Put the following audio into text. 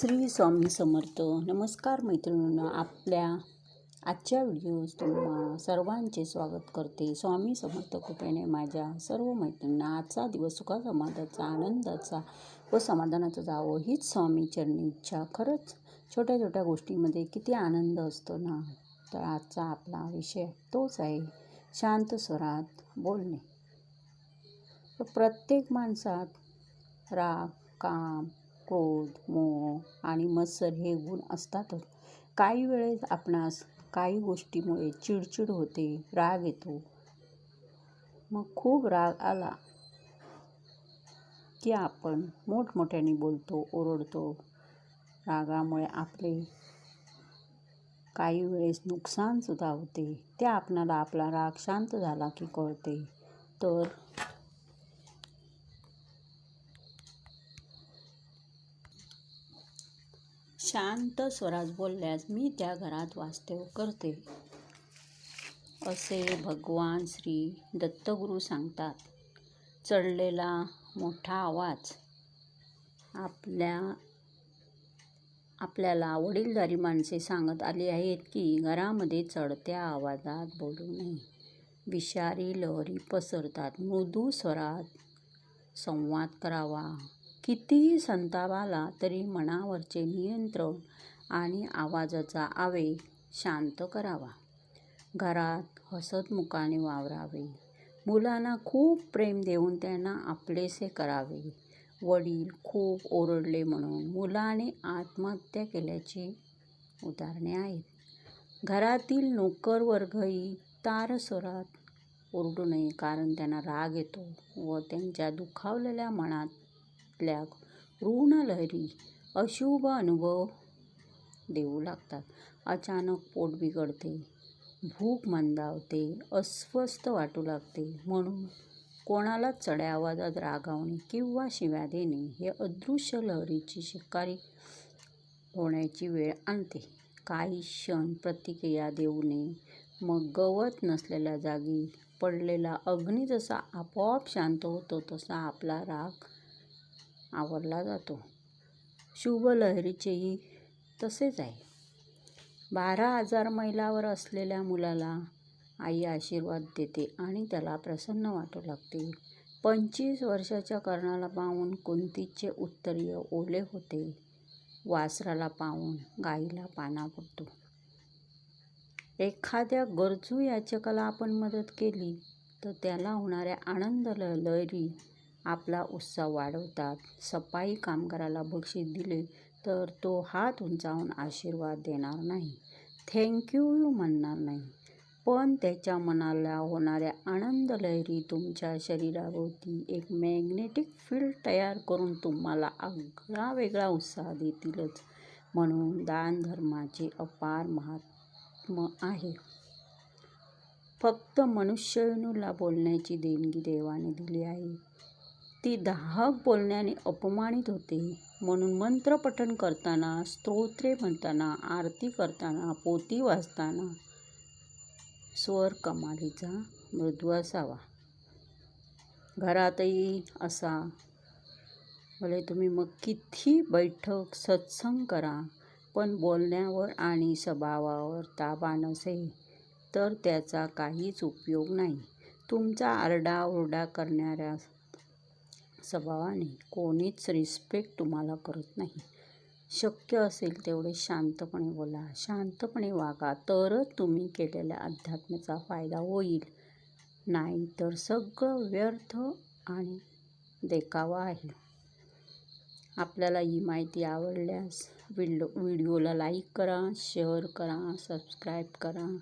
श्री स्वामी समर्थ. नमस्कार मैत्रिणींनो आपल्या आजच्या व्हिडिओज तुम्हा सर्वांचे स्वागत करते. स्वामी समर्थ कृपेने माझ्या सर्व मैत्रिणींना आजचा दिवस सुखा समाधाचा आनंदाचा व समाधानाचा जावं हीच स्वामी चरणी इच्छा. खरंच छोट्या छोट्या गोष्टीमध्ये किती आनंद असतो ना? तर आजचा आपला विषय तोच आहे शांत स्वरात बोलणे. तर प्रत्येक माणसात राग काम क्रोध मोह आणि मत्सर हे गुण असतातच. काही वेळेस आपणास काही गोष्टीमुळे चिडचिड होते राग येतो. मग खूप राग आला की आपण मोठमोठ्याने बोलतो ओरडतो. रागामुळे आपले काही वेळेस नुकसानसुद्धा होते. ते आपणाला आपला राग शांत झाला की कळते. तर शांत स्वरात बोलल्यास मी त्या घरात वास्तव करते. असे भगवान श्री दत्तगुरू सांगतात. चढलेला मोठा आवाज आपल्या आपल्याला वडीलधारी माणसे सांगत आली आहेत की घरामध्ये चढत्या आवाजात बोलू नये. विषारी लहरी पसरतात. मृदू स्वरात संवाद करावा. कितीही संताप आला तरी मनावरचे नियंत्रण आणि आवाजाचा आवेग शांत करावा. घरात हसतमुखाने वावरावे. मुलांना खूप प्रेम देऊन त्यांना आपलेसे करावे. वडील खूप ओरडले म्हणून मुलाने आत्महत्या केल्याची उदाहरणे आहेत. घरातील नोकर वर्गही तारस्वरात ओरडू नये कारण त्यांना राग येतो व त्यांच्या दुखावलेल्या मनात ऋण लहरी अशुभ अनुभव देऊ लागतात. अचानक पोट बिघडते भूक मंदावते अस्वस्थ वाटू लागते. म्हणून कोणाला चढ्या आवाजात रागावणे किंवा शिव्या देणे हे अदृश्य लहरीची शिकारी होण्याची वेळ आणते. काही क्षण प्रतिक्रिया देऊ नये मग गवत नसलेल्या जागी पडलेला अग्नी जसा आपोआप शांत होतो तसा आपला राग आवडला जातो. शुभ लहरीचेही तसेच आहे. बारा हजार मैलावर असलेल्या मुलाला आई आशीर्वाद देते आणि त्याला प्रसन्न वाटू लागते. पंचवीस वर्षाच्या कर्णाला पाहून कुंतीचे उत्तरीय ओले होते. वासराला पाहून गाईला पाना पडतो. एखाद्या गरजू याचकाला आपण मदत केली तर त्याला होणाऱ्या आनंद लहरी आपला उत्साह वाढवतात. सफाई कामगाराला बक्षीस दिले तर तो हात उंचावून आशीर्वाद देणार नाही. थँक्यू म्हणणार नाही. पण त्याच्या मनाला होणाऱ्या आनंद लहरी तुमच्या शरीराभोवती एक मॅग्नेटिक फील्ड तयार करून तुम्हाला आगळा वेगळा उत्साह देतीलच. म्हणून दानधर्माचे अपार महात्म आहे. फक्त मनुष्यनुला बोलण्याची देणगी देवाने दिली आहे. ती दाहक बोलण्याने अपमानित होते. म्हणून मंत्रपठण करताना स्तोत्रे म्हणताना आरती करताना पोती वाचताना स्वर कमालीचा मृदू असावा. घरातही असा. भले तुम्ही मग किती बैठक सत्संग करा पण बोलण्यावर आणि स्वभावावर ताबा नसेल तर त्याचा काहीच उपयोग नाही. तुमचा आरडाओरडा करणाऱ्या स्वभावाने कोणीच रिस्पेक्ट तुम्हाला करत नाही. शक्य असेल तेवढे शांतपणे बोला. शांतपणे वागा. तरच तुम्ही केलेल्या अध्यात्माचा फायदा होईल. नाही तर सगळं व्यर्थ आणि देखावा आहे. आपल्याला ही माहिती आवडल्यास व्हिडिओ व्हिडिओला लाईक करा शेअर करा सबस्क्राईब करा.